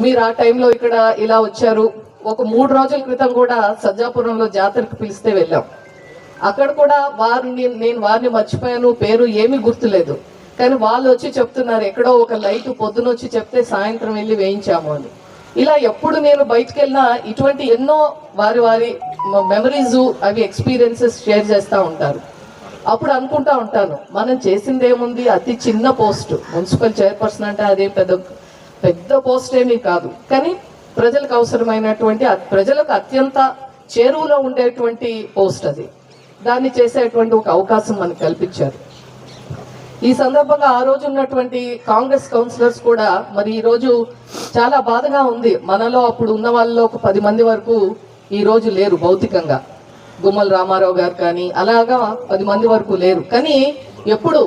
మీరు ఆ టైంలో ఇక్కడ ఇలా వచ్చారు. ఒక మూడు రోజుల క్రితం కూడా సజ్జాపురంలో జాతరకు పిలిస్తే వెళ్ళాం. అక్కడ కూడా వారిని నేను వారిని మర్చిపోయాను పేరు ఏమీ గుర్తులేదు. కానీ వాళ్ళు వచ్చి చెప్తున్నారు ఎక్కడో ఒక లైట్ పొద్దున వచ్చి చెప్తే సాయంత్రం వెళ్ళి వేయించాము అని. ఇలా ఎప్పుడు నేను బయటకు వెళ్ళినా ఇటువంటి ఎన్నో వారి వారి మెమరీస్ అవి ఎక్స్పీరియన్సెస్ షేర్ చేస్తూ ఉంటారు. అప్పుడు అనుకుంటా ఉంటాను మనం చేసింది ఏముంది అతి చిన్న పోస్ట్. మున్సిపల్ చైర్పర్సన్ అంటే అదే పెద్ద పెద్ద పోస్ట్ ఏమీ కాదు. కానీ ప్రజలకు అవసరమైనటువంటి ప్రజలకు అత్యంత చేరువలో ఉండేటువంటి పోస్ట్ అది. దాన్ని చేసేటువంటి ఒక అవకాశం మనకు కల్పించారు. ఈ సందర్భంగా ఆ రోజు ఉన్నటువంటి కాంగ్రెస్ కౌన్సిలర్స్ కూడా మరి ఈ రోజు చాలా బాధగా ఉంది. మనలో అప్పుడు ఉన్న వాళ్ళలో ఒక పది మంది వరకు ఈ రోజు లేరు భౌతికంగా. గుమ్మల రామారావు గారు కానీ అలాగా పది మంది వరకు లేరు. కానీ ఎప్పుడు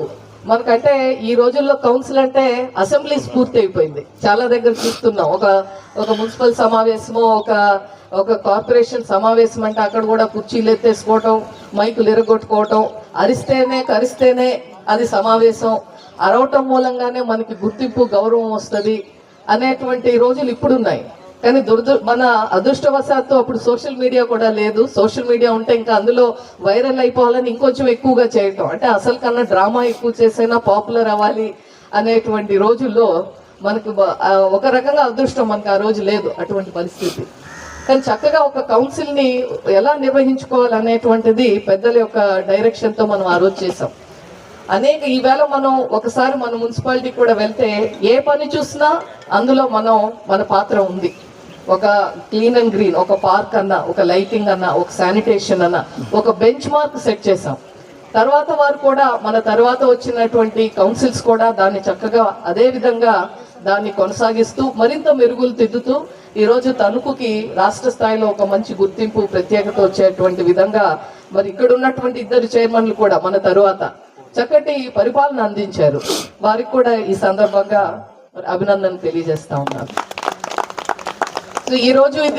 మనకంటే ఈ రోజుల్లో కౌన్సిల్ అంటే అసెంబ్లీ స్ఫూర్తి అయిపోయింది చాలా దగ్గర చూస్తున్నాం. ఒక ఒక మున్సిపల్ సమావేశమో ఒక ఒక కార్పొరేషన్ సమావేశం అంటే అక్కడ కూడా కుర్చీలు ఎత్తేసుకోవటం మైకులు ఎరగొట్టుకోవటం అరిస్తేనే కరిస్తేనే అది సమావేశం. అరవటం మూలంగానే మనకి గుర్తింపు గౌరవం వస్తుంది అనేటువంటి రోజులు ఇప్పుడున్నాయి. కానీ దురద మన అదృష్టవశాత్తు అప్పుడు సోషల్ మీడియా కూడా లేదు. సోషల్ మీడియా ఉంటే ఇంకా అందులో వైరల్ అయిపోవాలని ఇంకొంచెం ఎక్కువగా చేయటం. అంటే అసలు కన్నా డ్రామా ఎక్కువ చేసైనా పాపులర్ అవ్వాలి అనేటువంటి రోజుల్లో మనకు ఒక రకంగా అదృష్టం మనకు ఆ రోజు లేదు అటువంటి పరిస్థితి. కానీ చక్కగా ఒక కౌన్సిల్ని ఎలా నిర్వహించుకోవాలి అనేటువంటిది పెద్దల యొక్క డైరెక్షన్తో మనం ఆ రోజు చేసాం అనేక ఈవేళ మనం ఒకసారి మన మున్సిపాలిటీ కూడా వెళ్తే ఏ పని చూసినా అందులో మనం మన పాత్ర ఉంది. ఒక క్లీన్ అండ్ గ్రీన్ ఒక పార్క్ అన్నా ఒక లైటింగ్ అన్నా ఒక శానిటేషన్ అన్నా ఒక బెంచ్ మార్క్ సెట్ చేసాం తర్వాత వారు కూడా మన తర్వాత వచ్చినటువంటి కౌన్సిల్స్ కూడా దాన్ని చక్కగా అదే విధంగా దాన్ని కొనసాగిస్తూ మరింత మెరుగులు దిద్దుతూ ఈరోజు తణుకుకి రాష్ట్ర స్థాయిలో ఒక మంచి గుర్తింపు ప్రత్యేకత వచ్చేటువంటి విధంగా మరి ఇక్కడ ఉన్నటువంటి ఇద్దరు చైర్మన్లు కూడా మన తరువాత చక్కటి పరిపాలన అందించారు. వారికి కూడా ఈ సందర్భంగా అభినందన తెలియజేస్తా ఉన్నాను. ఈ రోజు ఇది